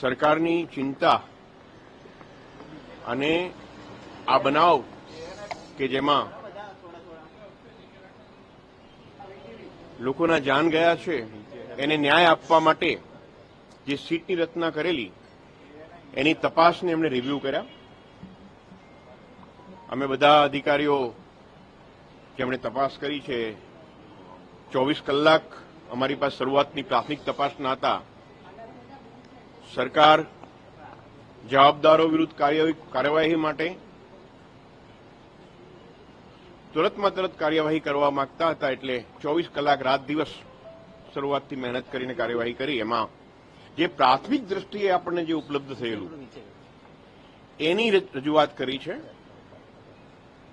સરકારની ચિંતા અને આ બનાવ કે જેમાં લોકોના જાન ગયા છે, એને ન્યાય આપવા માટે જે સીટની રચના કરેલી, એની તપાસને એમણે રિવ્યુ કર્યા. અમે બધા અધિકારીઓ જેમણે તપાસ કરી છે, ચોવીસ કલાક અમારી પાસે શરૂઆતની પ્રાથમિક તપાસના હતા સરકાર જવાબદારો વિરુદ્ધ કાર્યવાહી માટે તુરંતમાં તરત કાર્યવાહી કરવા માંગતા હતા એટલે ચોવીસ કલાક રાત દિવસ શરૂઆતથી મહેનત કરીને કાર્યવાહી કરી. એમાં જે પ્રાથમિક દ્રષ્ટિએ આપણને જે ઉપલબ્ધ થયેલું, એની રજૂઆત કરી છે.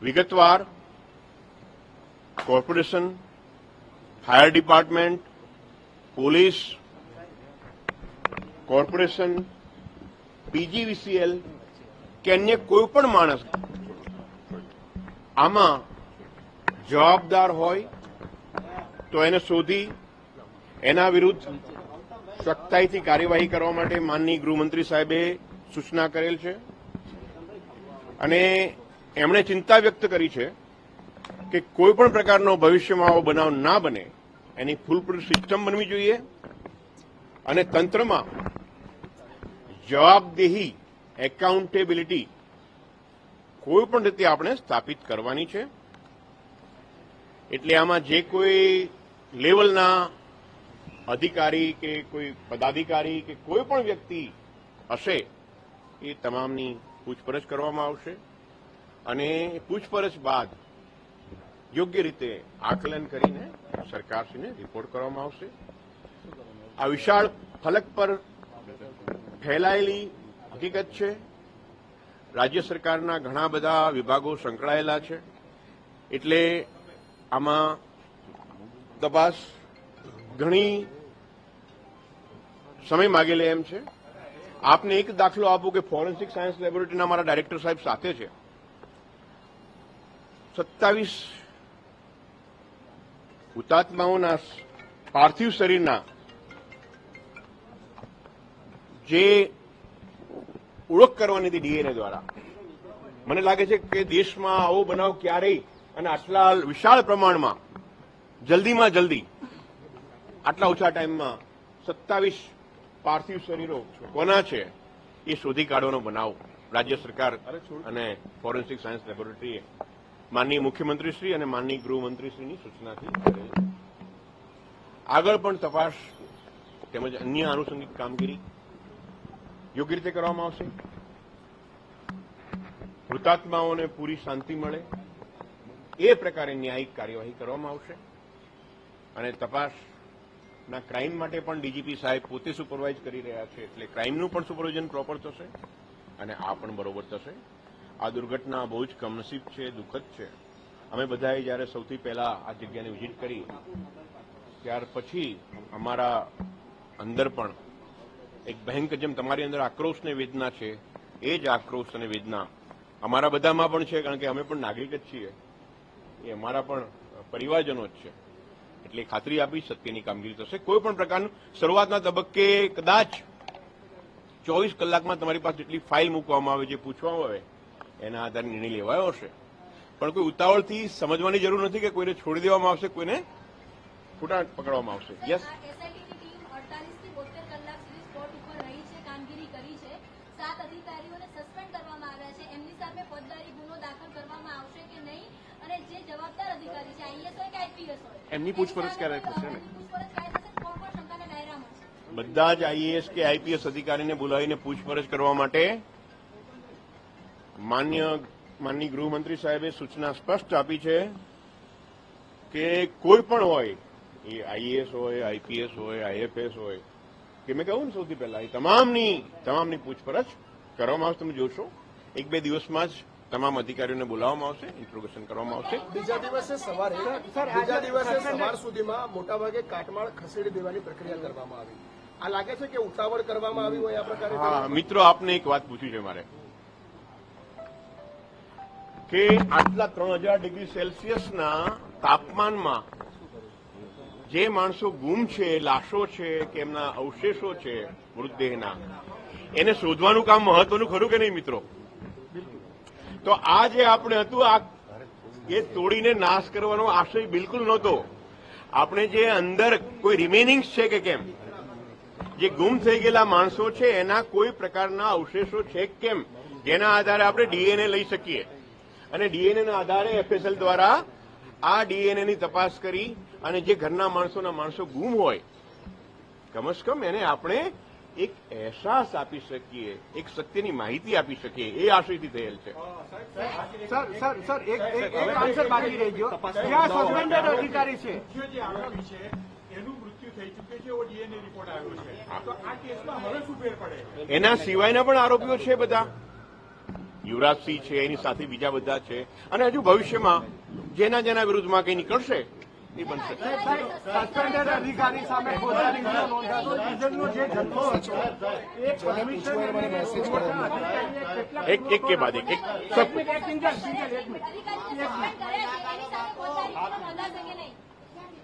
વિગતવાર corporation, fire department, police corporation PGVCL કે અન્ય કોઈ પણ માણસ. આમાં જવાબદાર હોય તો એને શોધી એના વિરુદ્ધ સખ્તાઈથી કાર્યવાહી કરવા માટે માનની ગૃહમંત્રી સાહેબે સૂચના કરેલ છે. અને એમણે ચિંતા વ્યક્ત કરી છે કે કોઈ પણ પ્રકારનો ભવિષ્યમાં આવો બનાવ ના બને, એની ફૂલપ્રૂફ સિસ્ટમ બનવી જોઈએ અને તંત્રમાં જવાબદેહી એકાઉન્ટેબિલિટી કોઈ પણ રીતે આપણે સ્થાપિત કરવાની છે. એટલે આમાં જે કોઈ લેવલના અધિકારી કે કોઈ પદાધિકારી કે કોઈ પણ વ્યક્તિ હશે, એ તમામની પૂછપરછ કરવામાં આવશે અને પૂછપરછ બાદ યોગ્ય રીતે આકલન કરીને સરકારશ્રીને રિપોર્ટ કરવામાં આવશે. આ વિશાળ ફલક પર ફેલાયેલી હકીકત છે. રાજ્ય સરકારના ઘણા બધા વિભાગો સંકળાયેલા છે. એટલે આમાં તપાસ ઘણી સમય માગે એમ છે. આપને એક દાખલો આપું કે ફોરેન્સિક સાયન્સ લેબોરેટરીના મારા ડાયરેક્ટર સાહેબ સાથે છે. સત્તાવીસ હુતાત્માઓના પાર્થિવ શરીરના જે ઓળખ કરવાની હતી ડીએનએ દ્વારા મને લાગે છે કે દેશમાં આવો બનાવ ક્યારેય અને આટલા વિશાળ પ્રમાણમાં, જલ્દીમાં જલ્દી, આટલા ઓછા ટાઈમમાં સત્તાવીસ પાર્થિવ શરીરો કોના છે, એ શોધી કાઢવાનો બનાવ રાજ્ય સરકાર અને ફોરેન્સિક સાયન્સ લેબોરેટરીએ માનનીય મુખ્યમંત્રીશ્રી અને માનનીય ગૃહમંત્રીશ્રીની સૂચનાથી. આગળ પણ તપાસ તેમજ અન્ય આનુષંગિક કામગીરી યોગ્ય રીતે કરવામાં આવશે? મૃતાત્માઓને પૂરી શાંતિ મળે? એ પ્રકારે ન્યાયિક કાર્યવાહી કરવામાં આવશે? અને તપાસના ક્રાઇમ માટે પણ ડીજીપી સાહેબ પોતે સુપરવાઇઝ કરી રહ્યા છે, એટલે ક્રાઇમનું પણ સુપરવિઝન પ્રોપર થશે અને આ પણ બરોબર થશે. આ દુર્ઘટના બહુ જ કમનસીબ છે, દુઃખદ છે. અમે બધાએ જ્યારે સૌથી પહેલા આ જગ્યાને વિઝિટ કરી, ત્યાર પછી અમારા અંદર પણ એક ભયંકર જેમ તમારી અંદર આક્રોશ ને વેદના છે, એ જ આક્રોશ અને વેદના અમારા બધામાં પણ છે, કારણ કે અમે પણ નાગરિક જ છીએ. એ અમારા પણ પરિવારજનો જ છે. એટલે ખાતરી આપી સત્યની કામગીરી થશે. કોઈ પણ પ્રકારનું શરૂઆતના તબક્કે કદાચ ચોવીસ કલાકમાં તમારી પાસે જેટલી ફાઇલ મૂકવામાં આવે, જે પૂછવામાં આવે, એના આધારે નિર્ણય લેવાયો હશે. પણ કોઈ ઉતાવળથી સમજવાની જરૂર નથી કે કોઈને છોડી દેવામાં આવશે, કોઈને ખોટા પકડવામાં આવશે. યસ એસઆઈટીની ટીમ 48 થી 72 કલાક સુધી સ્પોટ ઉપર રહી છે કામગીરી કરી છે સાત અધિકારીઓને સસ્પેન્ડ કરવામાં આવ્યા છે. એમની સામે ફોજદારી ગુનો દાખલ કરવામાં આવશે કે નહીં અને જે જવાબદાર અધિકારી છે આઈએસ હોય કે આઈપીએસ હોય એમની પૂછપરછ ક્યારે થશે પૂછપરછ ક્યારે થશે? કોણ કોણ શંકાના દાયરામાં છે? બધા જ આઈએએસ કે આઈપીએસ અધિકારીને બોલાવીને પૂછપરછ કરવા માટે માન્ય માનની ગૃહમંત્રી સાહેબે સૂચના સ્પષ્ટ આપી છે કે કોઈ પણ હોય એ આઈએએસ હોય આઈપીએસ હોય આઈએફએસ હોય કે મેં કહ્યું ને સૌથી પહેલા એ તમામની તમામની પૂછપરછ કરવામાં આવશે તમે જોશો. એક બે દિવસમાં જ તમામ અધિકારીઓને બોલાવવામાં આવશે ઇન્ટ્રોગેશન કરવામાં આવશે. બીજા દિવસે સવારે બીજા દિવસે સવાર સુધીમાં મોટાભાગે કાટમાળ ખસેડી દેવાની પ્રક્રિયા કરવામાં આવી. આ લાગે છે કે ઉતાવળ કરવામાં આવી હોય આ પ્રકારે હા મિત્રો આપને એક વાત પૂછી છે મારે. કે આટલા ત્રણ હજાર ડિગ્રી સેલ્સિયસના તાપમાનમાં જે માણસો ગુમ છે લાશો છે કે એમના અવશેષો છે મૃતદેહના એને શોધવાનું કામ મહત્વનું ખરું કે નહીં, મિત્રો? તો આ જે આપણે હતું, આ એ તોડીને નાશ કરવાનો આશય બિલકુલ નહોતો. આપણે જે અંદર કોઈ રિમેનિંગ્સ છે કે કેમ? જે ગુમ થઈ ગયેલા માણસો છે, એના કોઈ પ્રકારના અવશેષો છે કેમ? જેના આધારે આપણે ડીએનએ લઈ શકીએ. અને ડીએનએ ના આધારે એફએસએલ દ્વારા આ ડીએનએ ની તપાસ કરી અને જે ઘરના માણસોના માણસો ગુમ હોય કમસ કમ એને આપણે એક અહેસાસ આપી શકીએ એક સત્યની માહિતી આપી શકીએ એ આશયથી થયેલ છે. સર સર સર એક આન્સર બાકી રહી ગયો. ક્યાં સસ્પેન્ડેડ અધિકારી છે. મુખ્ય જે આરોપી છે એનું મૃત્યુ થઈ ચૂક્યું છે એવો ડીએનએ રિપોર્ટ આવ્યો છે. તો આ કેસમાં હવે શું ફેર પડે? એના સિવાયના પણ આરોપીઓ છે બધા. યુવરાજસિંહ છે એની સાથે બીજા બધા છે. અને હજુ ભવિષ્યમાં જેના જેના વિરુદ્ધમાં કંઈ નીકળશે એ બનશે. સસ્પેન્ડેડ અધિકારી સામે એક એક કે બાદ એક એક.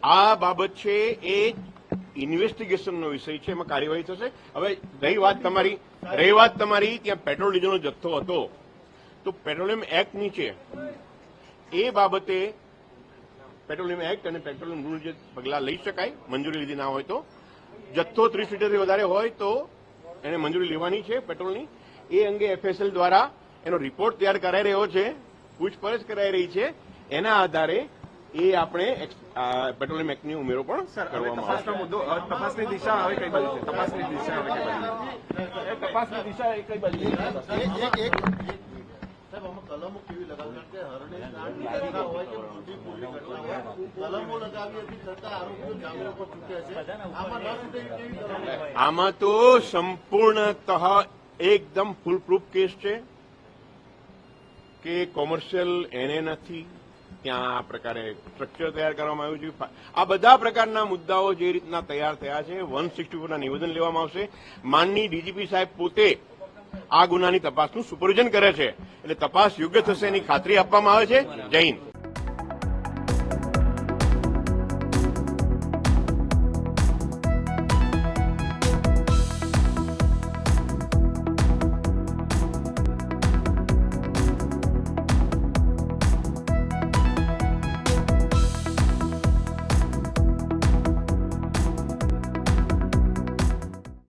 આ બાબત છે એ ઇન્વેસ્ટિગેશનનો વિષય છે એમાં કાર્યવાહી થશે. હવે રહી વાત તમારી રહી વાત તમારી ત્યાં પેટ્રોલ ડીઝલનો જથ્થો હતો. તો પેટ્રોલિયમ એક્ટ નીચે એ બાબતે પેટ્રોલિયમ એક્ટ અને પેટ્રોલિયમ રૂલ જે પગલાં લઈ શકાય મંજૂરી લીધી ના હોય તો. જથ્થો ત્રીસ લીટરથી વધારે હોય તો એને મંજૂરી લેવાની છે પેટ્રોલની. એ અંગે એફએસએલ દ્વારા એનો રિપોર્ટ તૈયાર કરાઈ રહ્યો છે પૂછપરછ કરાઈ રહી છે. એના આધારે એ આપણે પેટ્રોલિયમ એક્ટની ઉમેરો પણ તપાસનો મુદ્દો તપાસની દિશા હવે કઈ બાજુ છે? તપાસની દિશા હવે કઈ બાજુ તપાસની દિશા કઈ બાજુ છે? એક એક એક આમાં તો સંપૂર્ણતઃ એકદમ ફૂલપ્રૂફ કેસ છે કે કોમર્શિયલ એને નથી. ત્યાં આ પ્રકારે સ્ટ્રક્ચર તૈયાર કરવામાં આવ્યું છે. આ બધા પ્રકારના મુદ્દાઓ જે રીતના તૈયાર થયા છે વન સિક્સટી ફોરના નિવેદન લેવામાં આવશે. માનની ડીજીપી સાહેબ પોતે આ ગુનાની તપાસનું સુપરવિઝન કરે છે. એટલે તપાસ યોગ્ય થશે એની ખાતરી આપવામાં આવે છે. જય હિન્દ.